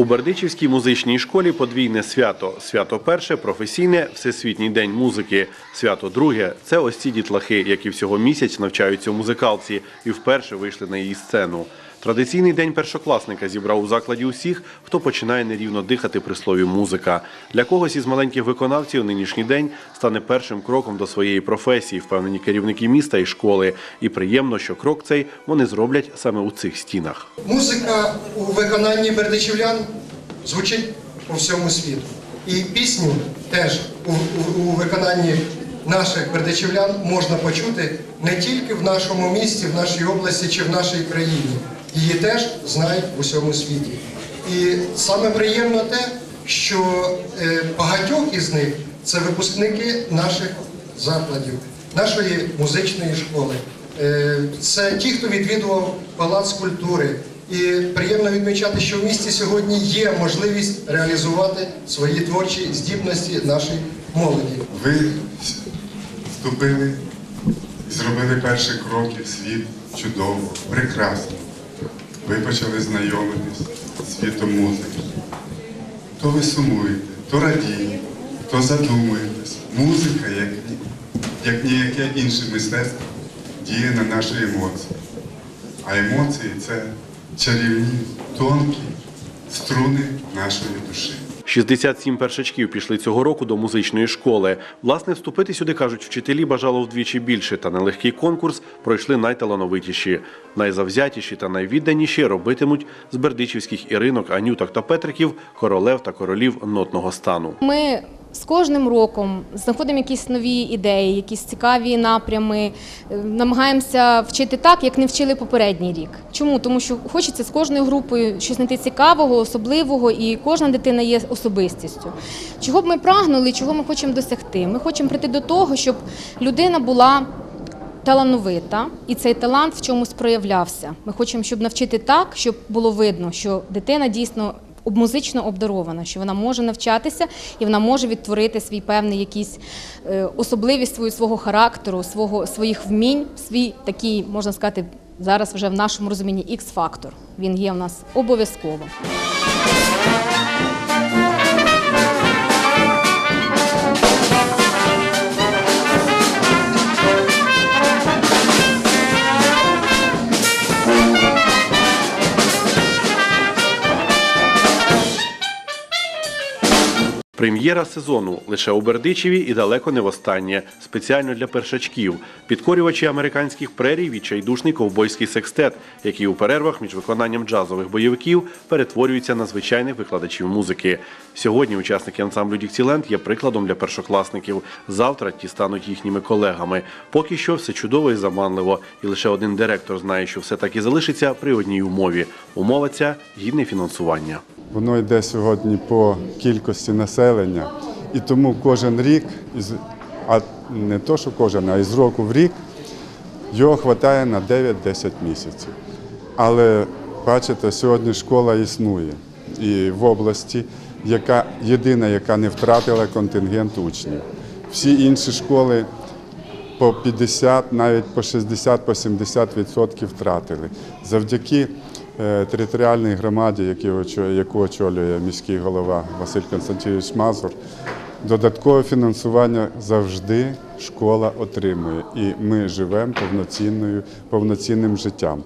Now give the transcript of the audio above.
У Бердичівській музичній школі подвійне свято. Свято перше професійне Всесвітній день музики. Свято друге це ось ці дітлахи, які всього місяць навчаються у музикалці і вперше вийшли на її сцену. Традиційний день першокласника зібрав у закладі усіх, хто починає нерівно дихати при слові музика. Для когось із маленьких виконавців нинішній день стане першим кроком до своєї професії, впевнені керівники міста і школи. І приємно, що крок цей вони зроблять саме у цих стінах. Музика у виконанні бердичівлян звучить по всьому світу. І пісню теж у, у, у виконанні наших бердичівлян можна почути не тільки в нашому місті, в нашій області чи в нашій країні. Її теж знають в усьому світі. І саме приємно те, що е, багатьох із них це випускники наших закладів, нашої музичної школи. Е, Це ті, хто відвідував палац культури. І приємно відмічати, що в місті сьогодні є можливість реалізувати свої творчі здібності нашої молоді. Ви вступили, і зробили перші кроки в світ чудово, прекрасно. Ви почали знайомитись з світом музики. То ви сумуєте, то радієте, то задумуєтесь. Музика, як, як ніяке інше мистецтво, діє на наші емоції. А емоції це чарівні, тонкі струни нашої душі. 67 першачків пішли цього року до музичної школи. Власне, вступити сюди, кажуть, вчителі бажало вдвічі більше, та нелегкий конкурс пройшли найталановитіші. Найзавзятіші та найвідданіші робитимуть з бердичівських іринок, анюток та петриків королев та королів нотного стану. Ми з кожним роком знаходимо якісь нові ідеї, якісь цікаві напрями, е, намагаємося вчити так, як не вчили попередній рік. Чому? Тому що хочеться з кожною групою щось знайти цікавого, особливого, і кожна дитина є особистістю. Чого б ми прагнули, чого ми хочемо досягти? Ми хочемо прийти до того, щоб людина була талановита, і цей талант в чомусь проявлявся. Ми хочемо, щоб навчити так, щоб було видно, що дитина дійсно музично обдарована, що вона може навчатися і вона може відтворити свій певний якийсь е, особливість свою свого характеру, свого своїх вмінь, свій такий, можна сказати, зараз вже в нашому розумінні ікс-фактор. Він є в нас обов'язково. Прем'єра сезону лише у Бердичеві і далеко не востаннє. Спеціально для першачків. Підкорювачі американських прерій відчайдушний ковбойський секстет, який у перервах між виконанням джазових бойовиків перетворюється на звичайних викладачів музики. Сьогодні учасники ансамблю Дікціленд є прикладом для першокласників. Завтра ті стануть їхніми колегами. Поки що все чудово і заманливо, і лише один директор знає, що все так і залишиться при одній умові. Умова ця гідне фінансування. Воно йде сьогодні по кількості населення, і тому кожен рік, а не то, що кожен, а із року в рік, його вистачає на 9-10 місяців. Але бачите, сьогодні школа існує і в області, яка єдина, яка не втратила контингент учнів. Всі інші школи по 50, навіть по 60, по 70 відсотків втратили. Завдяки територіальній громаді, яку очолює міський голова Василь Константинович Мазур, додаткове фінансування завжди школа отримує. І ми живемо повноцінною, повноцінним життям.